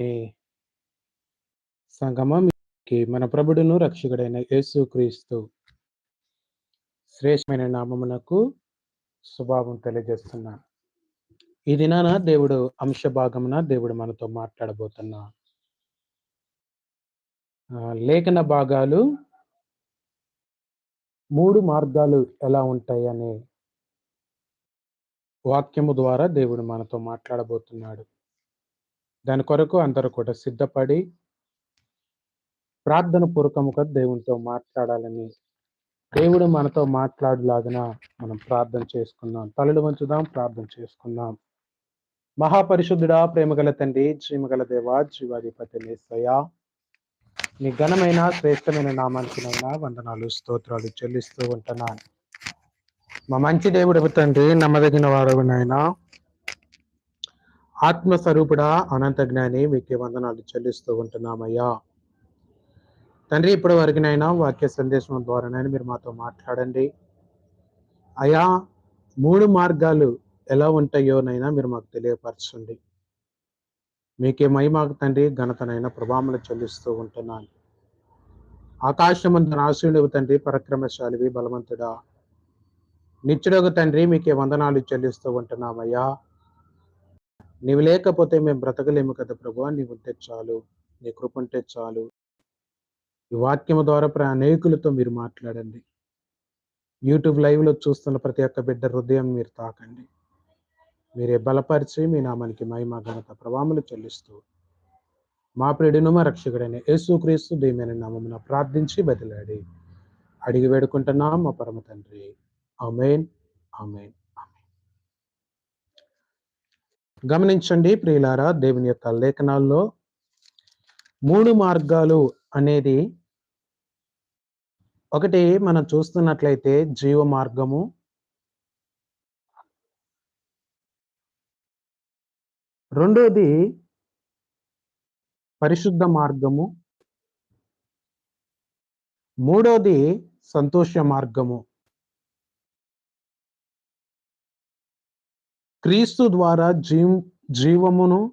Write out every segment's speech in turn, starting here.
సంగమం సంగమంకి మన ప్రభుడును రక్షకుడైన యేసుక్రీస్తు శ్రేష్టమైన నామమునకు స్వభావం తెలియజేస్తున్నాను ఈ దినాన దేవుడు అంశ భాగమున దేవుడు మనతో మాట్లాడబోతున్నా. లేఖన భాగాలు మూడు మార్గాలు ఎలా ఉంటాయి అనే వాక్యము ద్వారా దేవుడు మనతో మాట్లాడబోతున్నాడు. దాని కొరకు అందరూ కూడా సిద్ధపడి ప్రార్థన పూర్వకముగా దేవునితో మాట్లాడాలని దేవుడు మనతో మాట్లాడలాగిన మనం ప్రార్థన చేసుకుందాం. తలలు వంచుదాం ప్రార్థన చేసుకుందాం. మహాపరిశుద్ధుడా ప్రేమగల తండ్రి జీమగల దేవా జీవాధిపతి నేసయ్యా నీ ఘనమైన శ్రేష్టమైన నామానికినైనా వందనాలు స్తోత్రాలు చెల్లిస్తూ ఉంటున్నాను. మా మంచి దేవుడు తండ్రి నమ్మదగిన వారు నాయనా ఆత్మస్వరూపుడా అనంత జ్ఞాని మీకే వందనాలు చెల్లిస్తూ ఉంటున్నామయ్యా. తండ్రి ఇప్పటి వరకునైనా వాక్య సందేశం ద్వారానైనా మీరు మాతో మాట్లాడండి. అయా మూడు మార్గాలు ఎలా ఉంటాయోనైనా మీరు మాకు తెలియపరచండి. మీకే మహిమాకు తండ్రి ఘనతనైన ప్రభావములు చెల్లిస్తూ ఉంటున్నాను. ఆకాశమంత నాశుడు తండ్రి పరక్రమశాలివి బలవంతుడా. నిత్యుడొక తండ్రి మీకే వందనాలు చెల్లిస్తూ ఉంటున్నామయ్యా. నీవు లేకపోతే మేము బ్రతకలేము కదా ప్రభు నీవు ఉంటే చాలు. నీ కృప ఉంటే చాలు. ఈ వాక్యం ద్వారా ప్ర అనేకులతో మీరు మాట్లాడండి. యూట్యూబ్ లైవ్లో చూస్తున్న ప్రతి ఒక్క బిడ్డ హృదయం మీరు తాకండి. మీరే బలపరిచి మీ నామానికి మహిమ ఘనత ప్రభావములు చెల్లిస్తూ మా ప్రియుడును మా రక్షకుడైన యేసుక్రీస్తు దేమైన నామమున ప్రార్థించి బదిలాడి అడిగి వేడుకుంటున్నాం మా పరమ తండ్రి. అమేన్ అమేన్ గమనించండి ప్రియులారా దేవుని యొక్క లేఖనాల్లో మూడు మార్గాలు అనేది ఒకటి మనం చూస్తున్నట్లయితే జీవ మార్గము రెండోది పరిశుద్ధ మార్గము మూడోది సంతోష మార్గము. క్రీస్తు ద్వారా జీ జీవమును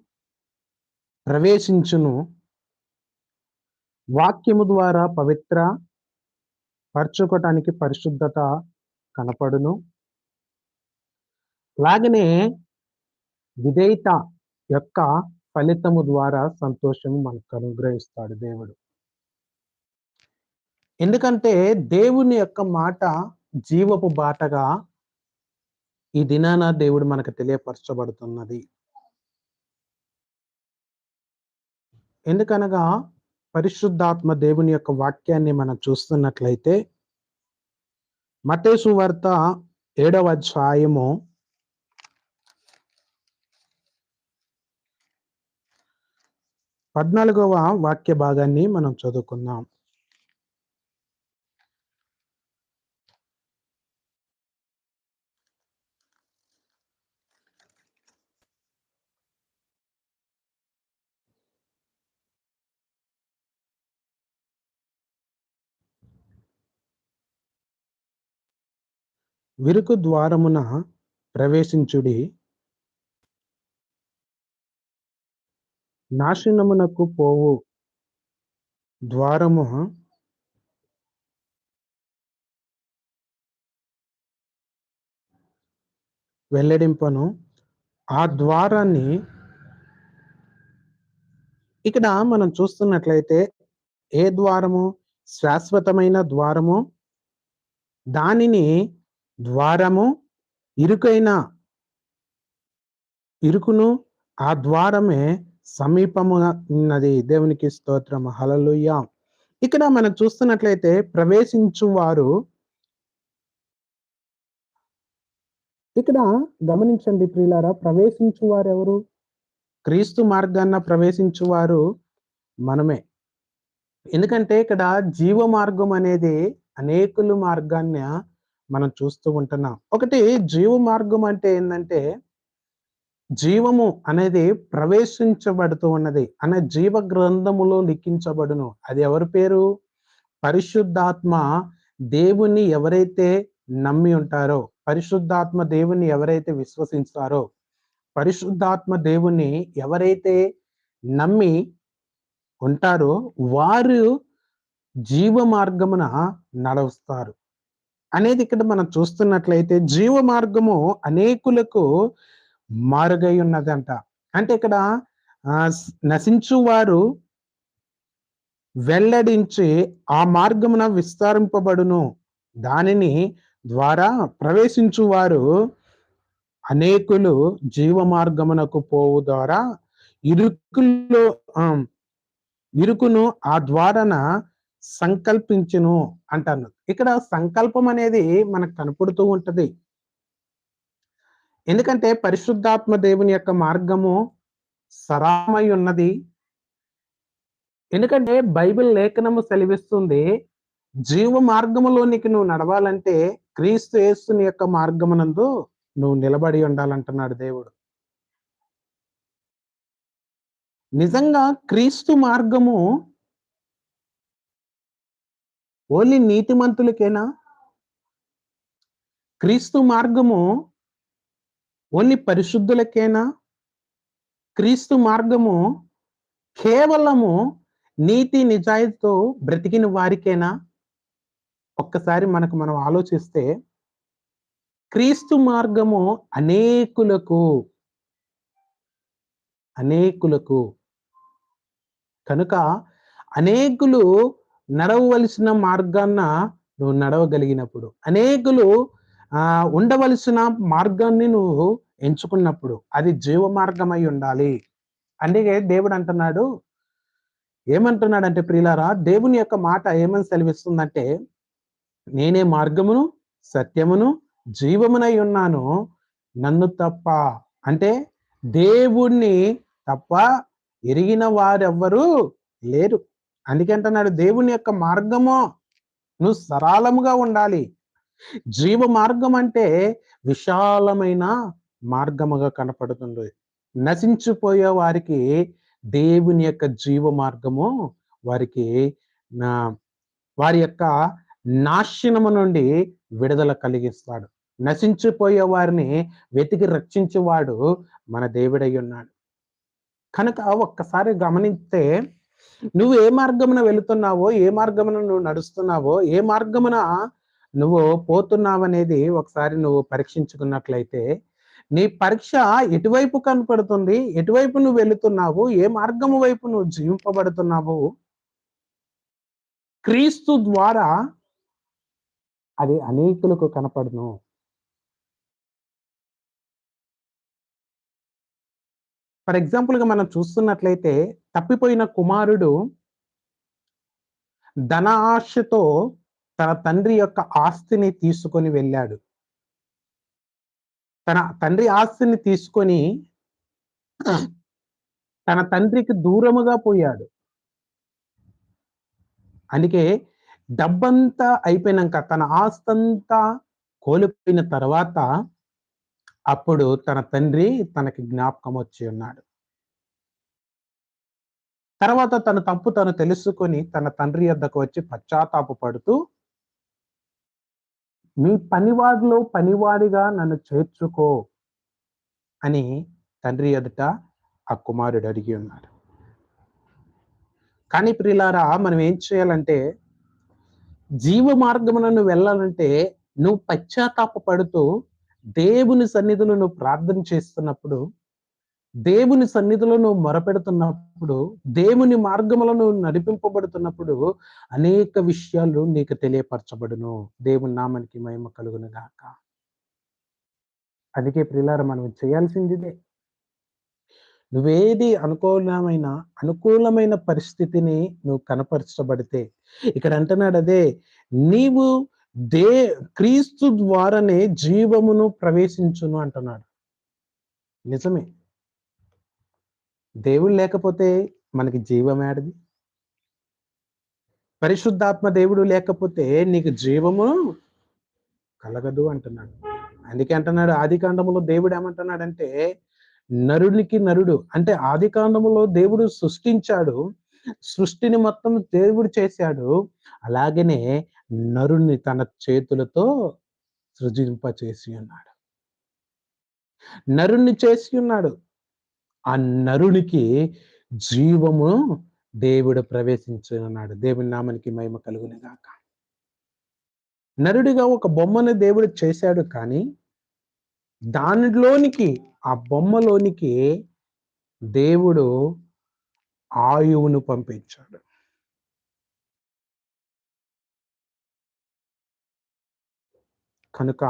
ప్రవేశించును. వాక్యము ద్వారా పవిత్ర పరచుకోవటానికి పరిశుద్ధత కనపడును. అలాగనే విధేయత యొక్క ఫలితము ద్వారా సంతోషము మనకు అనుగ్రహిస్తాడు దేవుడు. ఎందుకంటే దేవుని యొక్క మాట జీవపు బాటగా ఈ దినాన దేవుడు మనకు తెలియపరచబడుతున్నది. ఎందుకనగా పరిశుద్ధాత్మ దేవుని యొక్క వాక్యాన్ని మనం చూస్తున్నట్లయితే మతేసు వార్త ఏడవ అధ్యాయము పద్నాలుగవ వాక్య భాగాన్ని మనం చదువుకుందాం. విరుకు ద్వారమున ప్రవేశించుడి. నాశనమునకు పోవు. ద్వారము వెల్లడింపను. ఆ ద్వారాన్ని ఇక్కడ మనం చూస్తున్నట్లయితే ఏ ద్వారము? శాశ్వతమైన ద్వారము. దానిని ద్వారము ఇరుకైన ఇరుకును ఆ ద్వారమే సమీపము ఉన్నది దేవునికి స్తోత్రం. హలలుయ ఇక్కడ మనం చూస్తున్నట్లయితే ప్రవేశించు వారు ఇక్కడ గమనించండి ప్రియులారా ప్రవేశించు వారు ఎవరు క్రీస్తు మార్గాన్న ప్రవేశించు వారు మనమే. ఎందుకంటే ఇక్కడ జీవ మార్గం అనేది అనేకులు మార్గాన్ని మనం చూస్తూ ఉంటున్నాం. ఒకటి జీవ మార్గం అంటే ఏంటంటే జీవము అనేది ప్రవేశించబడుతూ ఉన్నది అనే జీవ గ్రంథములో లిఖించబడును. అది ఎవరి పేరు? పరిశుద్ధాత్మ దేవుని ఎవరైతే నమ్మి ఉంటారో పరిశుద్ధాత్మ దేవుని ఎవరైతే విశ్వసిస్తారో పరిశుద్ధాత్మ దేవుని ఎవరైతే నమ్మి ఉంటారో వారు జీవ మార్గమున నడుస్తారు అనేది ఇక్కడ మనం చూస్తున్నట్లయితే జీవ మార్గము అనేకులకు మారుగై ఉన్నదంట. అంటే ఇక్కడ నశించు వారు వెల్లడించి ఆ మార్గమున విస్తరింపబడును. దానిని ద్వారా ప్రవేశించు వారు అనేకులు జీవ మార్గమునకు పోవు ద్వారా ఇరుకులో ఇరుకును ఆ ద్వారాన సంకల్పించును అంటాను ఇక్కడ సంకల్పం అనేది మనకు కనపడుతూ ఉంటది. ఎందుకంటే పరిశుద్ధాత్మ దేవుని యొక్క మార్గము సరామై ఉన్నది. ఎందుకంటే బైబిల్ లేఖనము సెలవిస్తుంది జీవ మార్గములోనికి నువ్వు నడవాలంటే క్రీస్తు యేసుని యొక్క మార్గమునందు నువ్వు నిలబడి ఉండాలంటున్నాడు దేవుడు. నిజంగా క్రీస్తు మార్గము ఓన్లీ నీతిమంతులకేనా? క్రీస్తు మార్గము ఓన్లీ పరిశుద్ధులకేనా? క్రీస్తు మార్గము కేవలము నీతి నిజాయితీతో బ్రతికిన వారికేనా? ఒక్కసారి మనకు మనం ఆలోచిస్తే క్రీస్తు మార్గము అనేకులకు అనేకులకు కనుక అనేకులు నడవవలసిన మార్గాన్న నువ్వు నడవగలిగినప్పుడు. అనేకులు ఆ ఉండవలసిన మార్గాన్ని నువ్వు ఎంచుకున్నప్పుడు అది జీవ మార్గమై ఉండాలి. అందుకే దేవుడు అంటున్నాడు ఏమంటున్నాడంటే ప్రియులారా దేవుని యొక్క మాట ఏమని సెలవిస్తుందంటే నేనే మార్గమును సత్యమును జీవమునై ఉన్నాను నన్ను తప్ప. అంటే దేవుణ్ణి తప్ప ఎరిగిన వారెవ్వరూ లేరు. అందుకంటున్నాడు? దేవుని యొక్క మార్గము నువ్వు సరళముగా ఉండాలి. జీవ మార్గం అంటే విశాలమైన మార్గముగా కనపడుతుంది. నశించిపోయే వారికి దేవుని యొక్క జీవ మార్గము వారికి నా వారి యొక్క నాశనము నుండి విడుదల కలిగిస్తాడు. నశించిపోయే వారిని వెతికి రక్షించేవాడు మన దేవుడై ఉన్నాడు. కనుక ఒక్కసారి గమనిస్తే నువ్వు ఏ మార్గమున వెళుతున్నావో ఏ మార్గమున నువ్వు నడుస్తున్నావో ఏ మార్గమున నువ్వు పోతున్నావనేది ఒకసారి నువ్వు పరీక్షించుకున్నట్లయితే నీ పరీక్ష ఎటువైపు కనపడుతుంది? ఎటువైపు నువ్వు వెళుతున్నావు? ఏ మార్గము వైపు నువ్వు జీవింపబడుతున్నావు? క్రీస్తు ద్వారా అది అనేకులకు కనపడును. ఫర్ ఎగ్జాంపుల్గా మనం చూస్తున్నట్లయితే తప్పిపోయిన కుమారుడు ధన ఆశతో తన తండ్రి యొక్క ఆస్తిని తీసుకొని వెళ్ళాడు. తన తండ్రి ఆస్తిని తీసుకొని తన తండ్రికి దూరముగా పోయాడు. అందుకే డబ్బంతా అయిపోయినాక తన ఆస్తంతా కోల్పోయిన తర్వాత అప్పుడు తన తండ్రి తనకి జ్ఞాపకం వచ్చి ఉన్నాడు. తర్వాత తన తప్పు తను తెలుసుకొని తన తండ్రి వద్దకు వచ్చి పశ్చాత్తాప పడుతూ మీ పనివాడిలో పనివాడిగా నన్ను చేర్చుకో అని తండ్రి ఎదుట ఆ కుమారుడు అడిగి ఉన్నాడు. కానీ ప్రిలారా మనం ఏం చేయాలంటే జీవ మార్గములను వెళ్ళాలంటే నువ్వు పశ్చాత్తాప పడుతూ దేవుని సన్నిధిలో నువ్వు ప్రార్థన చేస్తున్నప్పుడు దేవుని సన్నిధిలో నువ్వు మొరపెడుతున్నప్పుడు దేవుని మార్గములను నడిపింపబడుతున్నప్పుడు అనేక విషయాలు నీకు తెలియపరచబడును. దేవుని నామానికి మహిమ కలుగును గాక. అందుకే ప్రిలార మనం చేయాల్సిందిదే. నువ్వేది అనుకూలమైన అనుకూలమైన పరిస్థితిని నువ్వు కనపరచబడితే ఇక్కడ అంటున్నాడు అదే నీవు దే క్రీస్తు ద్వారానే జీవమును ప్రవేశించును అంటున్నాడు. నిజమే. దేవుడు లేకపోతే మనకి జీవం ఏడది పరిశుద్ధాత్మ దేవుడు లేకపోతే నీకు జీవము కలగదు అంటున్నాడు. అందుకే అంటున్నాడు ఆది కాండములో దేవుడు ఏమంటున్నాడంటే నరునికి నరుడు అంటే ఆది కాండములో దేవుడు సృష్టించాడు సృష్టిని మొత్తం దేవుడు చేశాడు అలాగనే నరుణ్ణి తన చేతులతో సృజింప చేసి ఉన్నాడు. నరుణ్ణి చేసి ఉన్నాడు. ఆ నరునికి జీవము దేవుడు ప్రవేశించున్నాడు దేవుని నామానికి మహిమ కలుగునిగాక నరుడిగా ఒక బొమ్మను దేవుడు చేశాడు కానీ దానిలోనికి ఆ బొమ్మలోనికి దేవుడు ఆయువును పంపించాడు. కనుక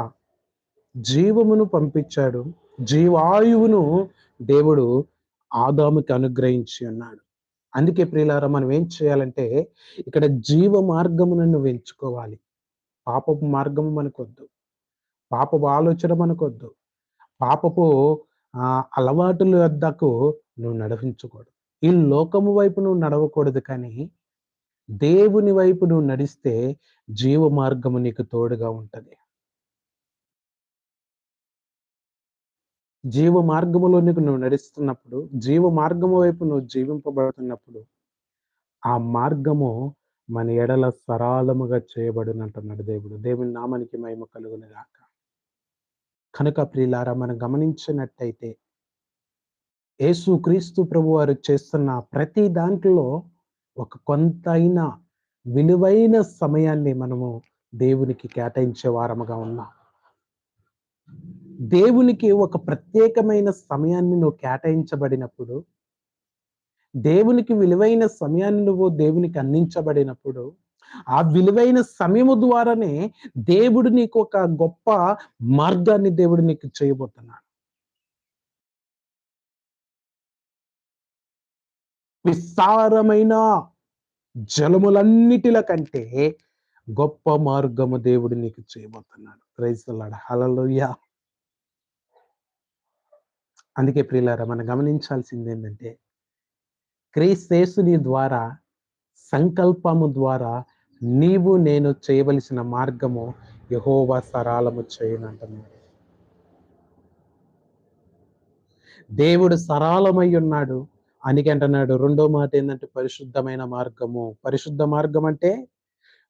జీవమును పంపించాడు జీవాయువును దేవుడు ఆదాముకి అనుగ్రహించి ఉన్నాడు. అందుకే ప్రియులారా మనం ఏం చేయాలంటే ఇక్కడ జీవ మార్గమును నువ్వు ఎంచుకోవాలి. పాపపు మార్గము మనకొద్దు. పాపపు ఆలోచన మనకొద్దు. పాపపు ఆ అలవాటుల వద్దకు నువ్వు నడిపించకూడదు ఈ లోకము వైపు నువ్వు నడవకూడదు కానీ దేవుని వైపు నువ్వు నడిస్తే జీవ మార్గము నీకు తోడుగా ఉంటుంది. జీవ మార్గములో నీకు నువ్వు నడుస్తున్నప్పుడు జీవ మార్గము వైపు నువ్వు జీవింపబడుతున్నప్పుడు ఆ మార్గము మన ఎడల సరాలముగా చేయబడినంటున్నాడు దేవుడు. దేవుని నామానికి మహిమ కలుగుని రాక కనుక ప్రియులారా మనం గమనించినట్టయితే యేసు క్రీస్తు ప్రభు వారు చేస్తున్న ప్రతి దాంట్లో ఒక కొంతైనా విలువైన సమయాన్ని మనము దేవునికి కేటాయించే వారముగా ఉన్నాం. దేవునికి ఒక ప్రత్యేకమైన సమయాన్ని నువ్వు కేటాయించబడినప్పుడు దేవునికి విలువైన సమయాన్ని నువ్వు దేవునికి అందించబడినప్పుడు ఆ విలువైన సమయము ద్వారానే దేవుడు నీకు ఒక గొప్ప మార్గాన్ని దేవుడు నీకు చేయబోతున్నాడు. విస్తారమైన జలములన్నిటిల కంటే గొప్ప మార్గము దేవుడు నీకు చేయబోతున్నాడు. ప్రైజ్లాడ హలలోయ అందుకే ప్రియులారా మనం గమనించాల్సింది ఏంటంటే క్రీస్తేసుని ద్వారా సంకల్పము ద్వారా నీవు నేను చేయవలసిన మార్గము యహోవా సరాలము చేయనంటున్నాడు దేవుడు సరాలమై ఉన్నాడు అనికి రెండో మాట ఏంటంటే పరిశుద్ధమైన మార్గము. పరిశుద్ధ మార్గం అంటే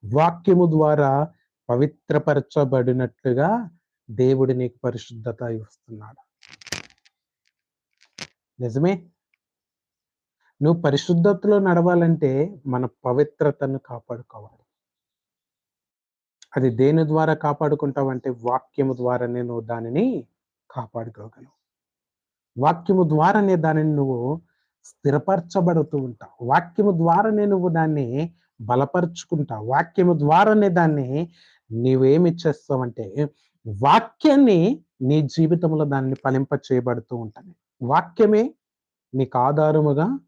వాక్యము ద్వారా పవిత్రపరచబడినట్లుగా దేవుడు నీకు పరిశుద్ధత ఇస్తున్నాడు. నిజమే. నువ్వు పరిశుద్ధతలో నడవాలంటే మన పవిత్రతను కాపాడుకోవాలి. అది దేని ద్వారా కాపాడుకుంటావంటే వాక్యము ద్వారానే నువ్వు దానిని కాపాడుకోగలవు. వాక్యము ద్వారానే దానిని నువ్వు స్థిరపరచబడుతూ ఉంటావు. వాక్యము ద్వారానే నువ్వు దాన్ని బలపరుచుకుంటావు. వాక్యము ద్వారానే దాన్ని నీవేమి చేస్తావంటే వాక్యాన్ని నీ జీవితంలో దాన్ని ఫలింప చేయబడుతూ ఉంటాను వాక్యమే నీకు ఆధారముగా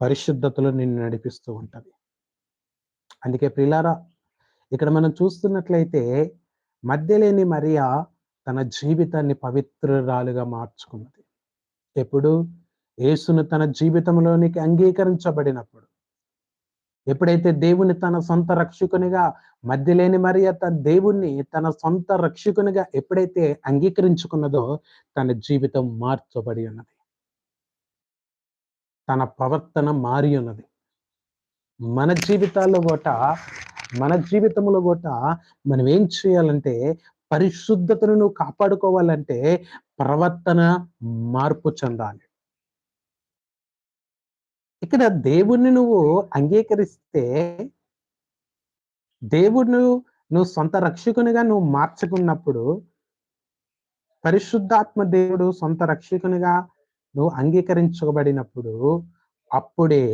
పరిశుద్ధతలో నిన్ను నడిపిస్తూ ఉంటుంది. అందుకే ప్రిలారా ఇక్కడ మనం చూస్తున్నట్లయితే మధ్యలేని మరియా తన జీవితాన్ని పవిత్రురాలుగా మార్చుకున్నది. ఎప్పుడు? యేసును తన జీవితంలోనికి అంగీకరించబడినప్పుడు. ఎప్పుడైతే దేవుని తన సొంత రక్షకునిగా మధ్యలేని మరియ తన దేవుణ్ణి తన సొంత రక్షకునిగా ఎప్పుడైతే అంగీకరించుకున్నదో తన జీవితం మార్చబడి ఉన్నది. తన ప్రవర్తన మారి ఉన్నది. మన జీవితాల్లో కూడా మన జీవితంలో కూడా మనం ఏం చేయాలంటే పరిశుద్ధతను నువ్వు కాపాడుకోవాలంటే ప్రవర్తన మార్పు చెందాలి. ఇక్కడ దేవుణ్ణి నువ్వు అంగీకరిస్తే దేవుడు నువ్వు సొంత రక్షకునిగా నువ్వు మార్చుకున్నప్పుడు పరిశుద్ధాత్మ దేవుడు సొంత రక్షకునిగా నువ్వు అంగీకరించబడినప్పుడు అప్పుడే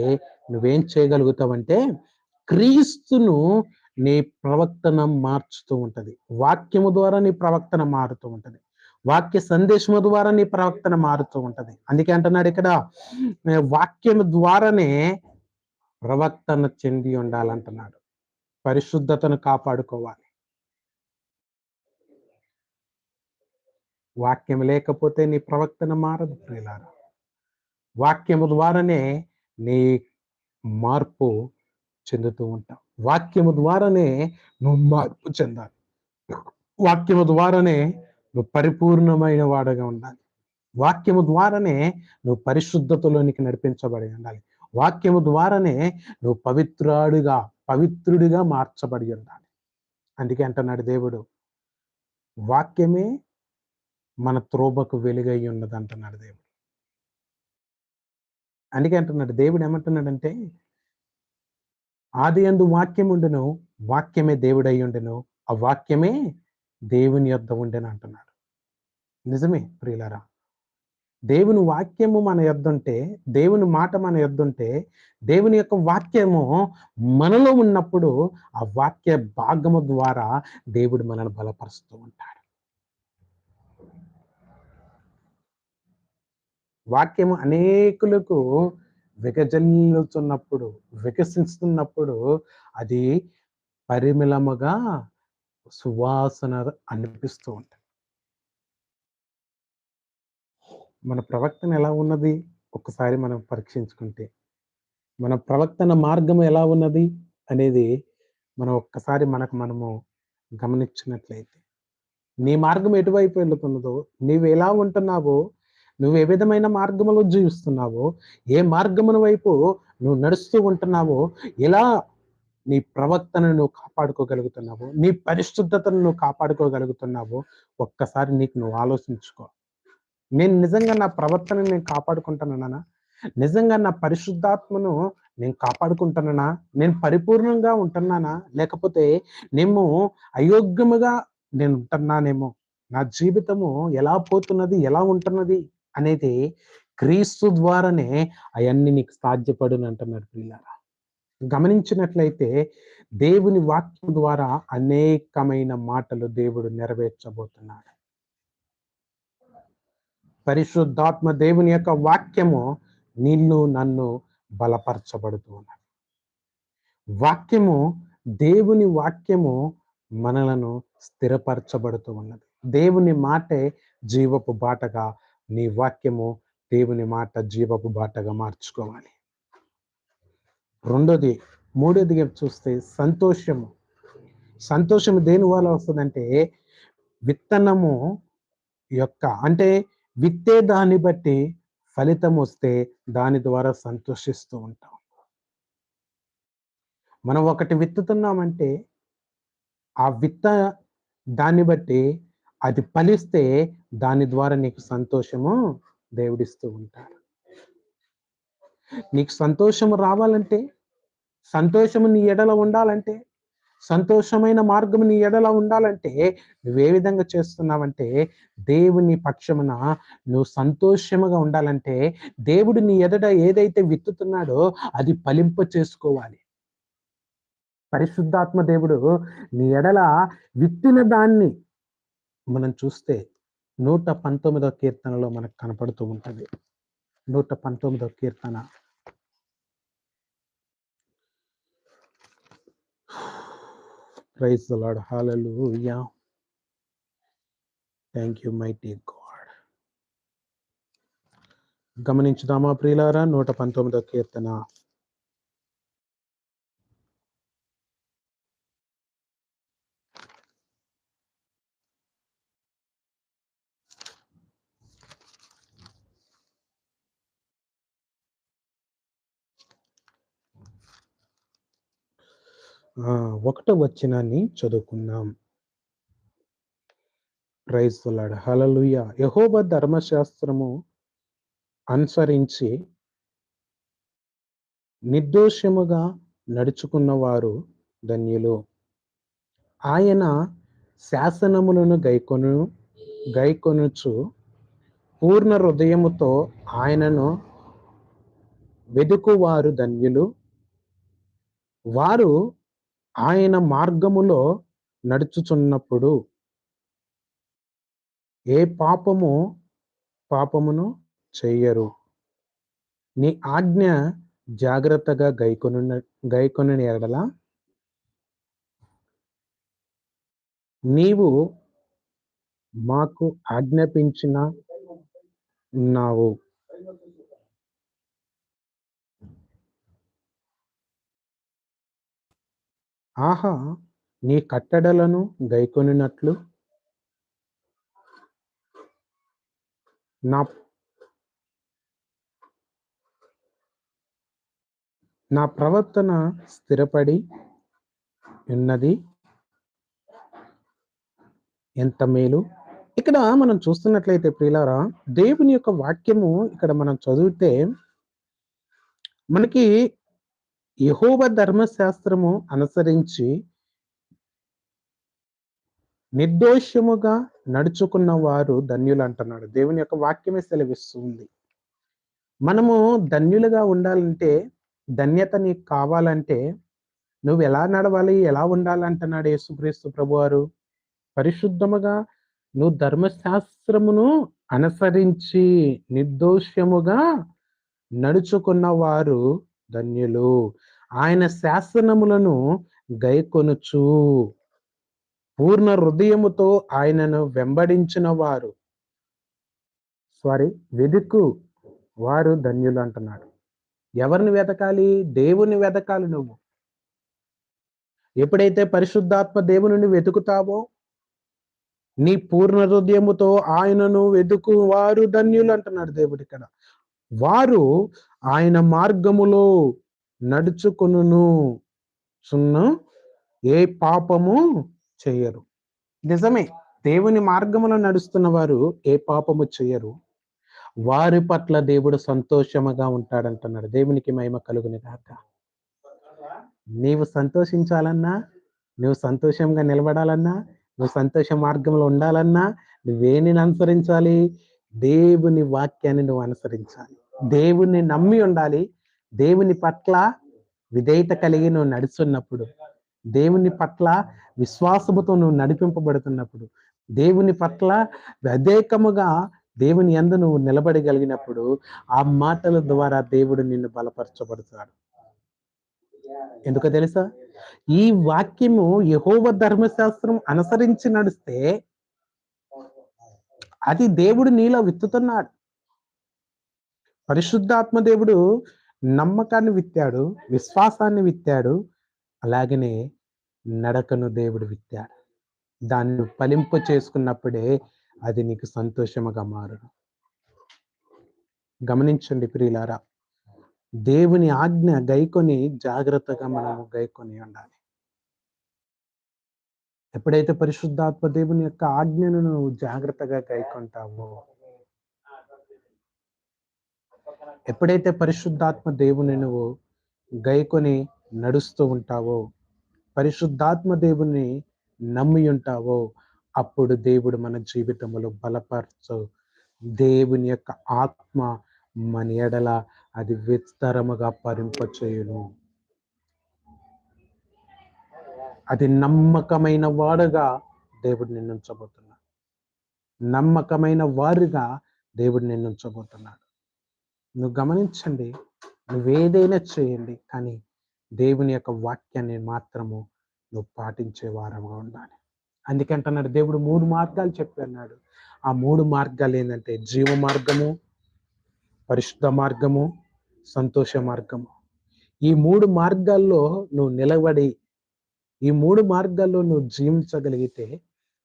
నువ్వేం చేయగలుగుతావంటే క్రీస్తును నీ ప్రవర్తన మార్చుతూ ఉంటది. వాక్యము ద్వారా నీ ప్రవర్తన మారుతూ ఉంటది. వాక్య సందేశము ద్వారా నీ ప్రవర్తన మారుతూ ఉంటది. అందుకే అంటున్నాడు ఇక్కడ వాక్యం ద్వారానే ప్రవర్తన చెంది ఉండాలంటున్నాడు. పరిశుద్ధతను కాపాడుకోవాలి. వాక్యం లేకపోతే నీ ప్రవర్తన మారదు ప్రియులారా. వాక్యము ద్వారానే నీ మార్పు చెందుతూ ఉంటావు వాక్యము ద్వారానే నువ్వు మార్పు చెందాలి. వాక్యము ద్వారానే నువ్వు పరిపూర్ణమైన వాడుగా ఉండాలి. వాక్యము ద్వారానే నువ్వు పరిశుద్ధతలోనికి నడిపించబడి ఉండాలి. వాక్యము ద్వారానే నువ్వు పవిత్రాడుగా పవిత్రుడిగా మార్చబడి ఉండాలి. అందుకే అంటున్నాడు దేవుడు వాక్యమే మన త్రోబకు వెలుగై ఉన్నది అంటున్నాడు దేవుడు. అందుకే అంటున్నాడు దేవుడు ఏమంటున్నాడంటే ఆది అందు వాక్యం ఉండను వాక్యమే దేవుడై ఉండును ఆ వాక్యమే దేవుని యొద్ద ఉండేని అంటున్నాడు. నిజమే ప్రియులారా. దేవుని వాక్యము మన యొద్దుంటే దేవుని మాట మన యొద్దుంటే దేవుని యొక్క వాక్యము మనలో ఉన్నప్పుడు ఆ వాక్య భాగము ద్వారా దేవుడు మనల్ని బలపరుస్తూ ఉంటాడు. వాక్యము అనేకులకు వికజల్లుతున్నప్పుడు వికసిస్తున్నప్పుడు అది పరిమిళముగా సువాసన అనిపిస్తూ ఉంటుంది. మన ప్రవర్తన ఎలా ఉన్నది? ఒకసారి మనం పరీక్షించుకుంటే. మన ప్రవర్తన మార్గం ఎలా ఉన్నది? అనేది మనం ఒక్కసారి మనకు మనము గమనించినట్లయితే. నీ మార్గం ఎటువైపు వెళ్తున్నదో నీవు ఎలా ఉంటున్నావో నువ్వు ఏ విధమైన మార్గములో జీవిస్తున్నావో ఏ మార్గమున వైపు నువ్వు నడుస్తూ ఉంటున్నావో ఎలా నీ ప్రవక్తను నువ్వు కాపాడుకోగలుగుతున్నావు నీ పరిశుద్ధతను నువ్వు కాపాడుకోగలుగుతున్నావు ఒక్కసారి నీకు నువ్వు ఆలోచించుకో. నేను నిజంగా నా ప్రవర్తనని నేను కాపాడుకుంటానన్నా నిజంగా నా పరిశుద్ధాత్మను నేను కాపాడుకుంటున్నానా నేను పరిపూర్ణంగా ఉంటున్నానా లేకపోతే నేను అయోగ్యముగా నేను ఉంటున్నానేమో నా జీవితము ఎలా పోతున్నది ఎలా ఉంటున్నది అనేది క్రీస్తు ద్వారానే అవన్నీ నీకు సాధ్యపడును అంటున్నాడు పిల్లారా గమనించినట్లయితే దేవుని వాక్యం ద్వారా అనేకమైన మాటలు దేవుడు నెరవేర్చబోతున్నాడు. పరిశుద్ధాత్మ దేవుని యొక్క వాక్యము నిన్ను నన్ను బలపరచబడుతూ ఉన్నది. వాక్యము దేవుని వాక్యము మనలను స్థిరపరచబడుతూ ఉన్నది. దేవుని మాటే జీవపు బాటగా నీ వాక్యము దేవుని మాట జీవపు బాటగా మార్చుకోవాలి. రెండోది మూడోదిగా చూస్తే సంతోషము. సంతోషము దేని వల్ల వస్తుందంటే విత్తనము యొక్క అంటే విత్తే దాన్ని బట్టి ఫలితం వస్తే దాని ద్వారా సంతోషిస్తూ ఉంటాం. మనం ఒకటి విత్తుతున్నామంటే ఆ విత్త దాన్ని బట్టి అది ఫలిస్తే దాని ద్వారా నీకు సంతోషము దేవుడిస్తూ ఉంటారు నీకు సంతోషం రావాలంటే సంతోషము నీ ఎడల ఉండాలంటే సంతోషమైన మార్గం నీ ఎడల ఉండాలంటే నువ్వే విధంగా చేస్తున్నావంటే దేవుని పక్షమున నువ్వు సంతోషముగా ఉండాలంటే దేవుడు నీ ఎదట ఏదైతే విత్తుతున్నాడో అది ఫలింప చేసుకోవాలి. పరిశుద్ధాత్మ దేవుడు నీ ఎడల విత్తిన దాన్ని మనం చూస్తే నూట పంతొమ్మిదో కీర్తనలో మనకు కనపడుతూ ఉంటుంది. నూట పంతొమ్మిదో కీర్తన. Praise lord hallelujah thank you mighty God గమనించుదామా ప్రియులారా? నూట పంతొమ్మిదో కీర్తన. ఒకటో వచ్చినాన్ని చదువుకున్నాం ప్రైజ్ తొలాడు హలలుయ యహోబ ధర్మశాస్త్రము అనుసరించి నిర్దోషముగా నడుచుకున్నవారు ధన్యులు. ఆయన శాసనములను గైకొను గైకొనుచు పూర్ణ హృదయముతో ఆయనను వెదుకువారు ధన్యులు. వారు ఆయన మార్గములో నడుచుచున్నప్పుడు ఏ పాపము పాపమును చెయ్యరు నీ ఆజ్ఞ జాగ్రత్తగా గైకొను గైకొని ఎడల నీవు మాకు ఆజ్ఞాపించిన ఉన్నావు ఆహా నీ కట్టడలను గైకొనినట్లు? నా నా ప్రవర్తన స్థిరపడి ఉన్నది. ఎంత మేలు. ఇక్కడ మనం చూస్తున్నట్లయితే ప్రియులారా దేవుని యొక్క వాక్యము ఇక్కడ మనం చదివితే మనకి యహోవ ధర్మశాస్త్రము అనుసరించి నిర్దోషముగా నడుచుకున్న వారు ధన్యులు అంటున్నాడు. దేవుని యొక్క వాక్యమే సెలవిస్తుంది. మనము ధన్యులుగా ఉండాలంటే ధన్యత నీకు కావాలంటే నువ్వు ఎలా నడవాలి ఎలా ఉండాలంటున్నాడు యేసుక్రీస్తు ప్రభువారు. పరిశుద్ధముగా నువ్వు ధర్మశాస్త్రమును అనుసరించి నిర్దోషముగా నడుచుకున్న వారు ధన్యులు. ఆయన శాసనములను గైకొనుచు. పూర్ణ హృదయముతో ఆయనను వెంబడించిన వారు. సారీ వెదుకు వారు ధన్యులు అంటున్నాడు. ఎవరిని వెతకాలి దేవుని వెతకాలి నువ్వు. ఎప్పుడైతే పరిశుద్ధాత్మ దేవుని వెతుకుతావో నీ పూర్ణ హృదయముతో ఆయనను వెతుకు వారు ధన్యులు అంటున్నాడు దేవుడు ఇక్కడ. వారు ఆయన మార్గములో నడుచుకును సున్ను ఏ పాపము చేయరు. నిజమే దేవుని మార్గములో నడుస్తున్న వారు ఏ పాపము చేయరు. వారి పట్ల దేవుడు సంతోషముగా ఉంటాడంటున్నాడు. దేవునికి మహిమ కలుగుని కాక నీవు సంతోషించాలన్నా నువ్వు సంతోషంగా నిలబడాలన్నా నువ్వు సంతోష మార్గంలో ఉండాలన్నా నువ్వేని అనుసరించాలి? దేవుని వాక్యాన్ని నువ్వు అనుసరించాలి. దేవుని నమ్మి ఉండాలి. దేవుని పట్ల విధేయత కలిగి నువ్వు నడుస్తున్నప్పుడు దేవుని పట్ల విశ్వాసముతో నువ్వు నడిపింపబడుతున్నప్పుడు దేవుని పట్ల వ్యతిరేకముగా దేవుని ఎందు నువ్వు నిలబడగలిగినప్పుడు ఆ మాటల ద్వారా దేవుడు నిన్ను బలపరచబడతాడు. ఎందుకో తెలుసా? ఈ వాక్యము యహోవ ధర్మశాస్త్రం అనుసరించి నడిస్తే అది దేవుడు నీలో విత్తుతున్నాడు. పరిశుద్ధాత్మ దేవుడు నమ్మకాన్ని విత్తాడు విశ్వాసాన్ని విత్తాడు అలాగనే నడకను దేవుడు విత్తాడు. దాన్ని ఫలింప చేసుకున్నప్పుడే అది నీకు సంతోషముగా మారును. గమనించండి ప్రియులారా దేవుని ఆజ్ఞ గైకొని జాగ్రత్తగా మనము గైకొని ఉండాలి. ఎప్పుడైతే పరిశుద్ధాత్మ దేవుని యొక్క ఆజ్ఞను నువ్వు జాగ్రత్తగా గైకొంటావో ఎప్పుడైతే పరిశుద్ధాత్మ దేవుని నువ్వు గైకొని నడుస్తూ ఉంటావో పరిశుద్ధాత్మ దేవుని నమ్మి ఉంటావో అప్పుడు దేవుడు మన జీవితంలో బలపరచు. దేవుని యొక్క ఆత్మ మన ఎడల అది విస్తరముగా పరింపచేయును. అది నమ్మకమైన వాడుగా దేవుడు నిన్నుంచబోతున్నాడు. నమ్మకమైన వారుగా దేవుడు నిన్నుంచబోతున్నాడు. నువ్వు గమనించండి నువ్వేదైనా చేయండి కానీ దేవుని యొక్క వాక్యాన్ని మాత్రము నువ్వు పాటించే వారంగా ఉండాలి. అందుకంటున్నాడు దేవుడు మూడు మార్గాలు చెప్పన్నాడు. ఆ మూడు మార్గాలు ఏంటంటే జీవ మార్గము పరిశుద్ధ మార్గము సంతోష మార్గము. ఈ మూడు మార్గాల్లో నువ్వు నిలబడి ఈ మూడు మార్గాల్లో నువ్వు జీవించగలిగితే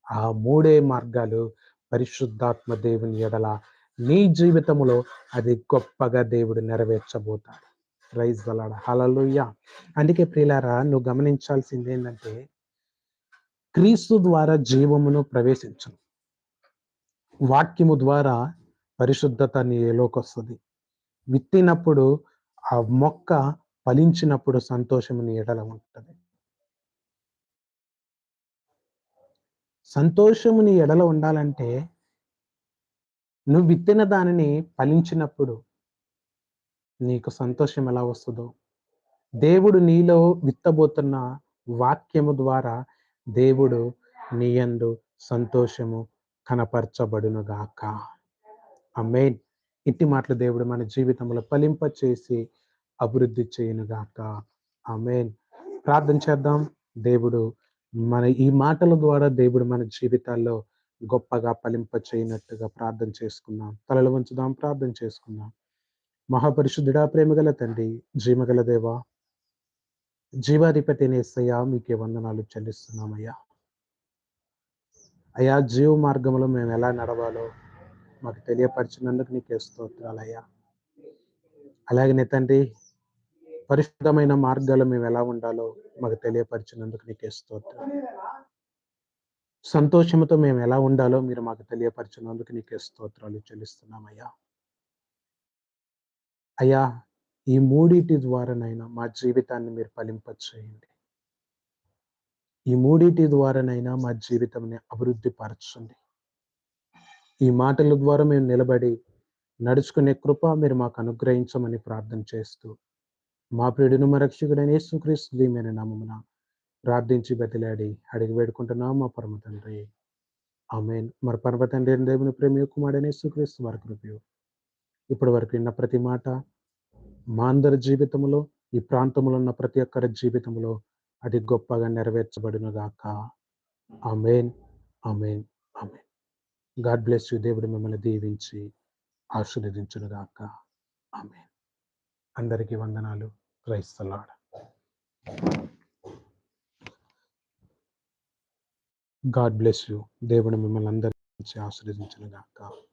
ఆ మూడే మార్గాలు పరిశుద్ధాత్మ దేవుని ఎడల నీ జీవితంలో అది గొప్పగా దేవుడు నెరవేర్చబోతాడు. రైజ్ వలాడ హలలుయ్య అందుకే ప్రియులారా నువ్వు గమనించాల్సింది ఏంటంటే క్రీస్తు ద్వారా జీవమును ప్రవేశించను వాక్యము ద్వారా పరిశుద్ధత నీలోకి వస్తుంది. విత్తినప్పుడు ఆ మొక్క ఫలించినప్పుడు సంతోషము నీ ఎడల ఉంటుంది. సంతోషము నీ ఎడల ఉండాలంటే నువ్వు విత్తిన దానిని ఫలించినప్పుడు నీకు సంతోషం ఎలా వస్తుందో. దేవుడు నీలో విత్తబోతున్న వాక్యము ద్వారా దేవుడు నీయందు సంతోషము కనపరచబడునుగాక. మెయిన్ ఇట్టి మాటలు దేవుడు మన జీవితంలో ఫలింప చేసి అభివృద్ధి చేయనుగాక. మెయిన్ ప్రార్థన చేద్దాం. దేవుడు మన ఈ మాటల ద్వారా దేవుడు మన జీవితాల్లో గొప్పగా ఫలింప చేయనట్టుగా ప్రార్థన చేసుకుందాం. తలలు వంచుదాం ప్రార్థన చేసుకుందాం. మహాపరిశుద్ధుడా ప్రేమగల తండ్రి జీమగల దేవ జీవాధిపతి నేసయ్యా మీకే వందనాలు చెల్లిస్తున్నామయ్యా. అయ్యా జీవ మార్గంలో మేము ఎలా నడవాలో మాకు తెలియపరిచినందుకు నీకే స్తోత్రాలయ్యా. అలాగనే తండ్రి పరిశుద్ధమైన మార్గాలు మేము ఎలా ఉండాలో మాకు తెలియపరిచినందుకు నీకే స్తోత్రం. సంతోషంతో మేము ఎలా ఉండాలో మీరు మాకు తెలియపరిచినందుకు నీకే స్తోత్రాలు చెల్లిస్తున్నామయ్యా అయ్యా ఈ మూడిటి ద్వారానైనా మా జీవితాన్ని మీరు ఫలింపచేయండి ఈ మూడిటి ద్వారానైనా మా జీవితంని అభివృద్ధి పరచండి ఈ మాటల ద్వారా మేము నిలబడి నడుచుకునే కృప మీరు మాకు అనుగ్రహించమని ప్రార్థన చేస్తూ మా ప్రియుడును మరక్షకుడైన యేసుక్రీస్తు దీమైన నామమున ప్రార్థించి బతిలాడి అడిగి వేడుకుంటున్నాం మా పరమ తండ్రి. ఆమెన్. మరి పరమ తండ్రి దేవుని ప్రేమ కుమారుడనే సుక్రీస్తు వారి కృపయు. ఇప్పటి వరకు విన్న ప్రతి మాట మా అందరి జీవితంలో ఈ ప్రాంతంలో ఉన్న ప్రతి ఒక్కరి జీవితంలో అది గొప్పగా నెరవేర్చబడినగాక amen. Amen. Amen. God bless you. దేవుడు మిమ్మల్ని దీవించి ఆశీర్వదించునుగాక ఆమెన్. అందరికీ వందనాలు. క్రైస్తలాడ గాడ్ బ్లెస్ యూ. దేవుడు మిమ్మల్ని అందరి నుంచి ఆశీర్వదించును గాక.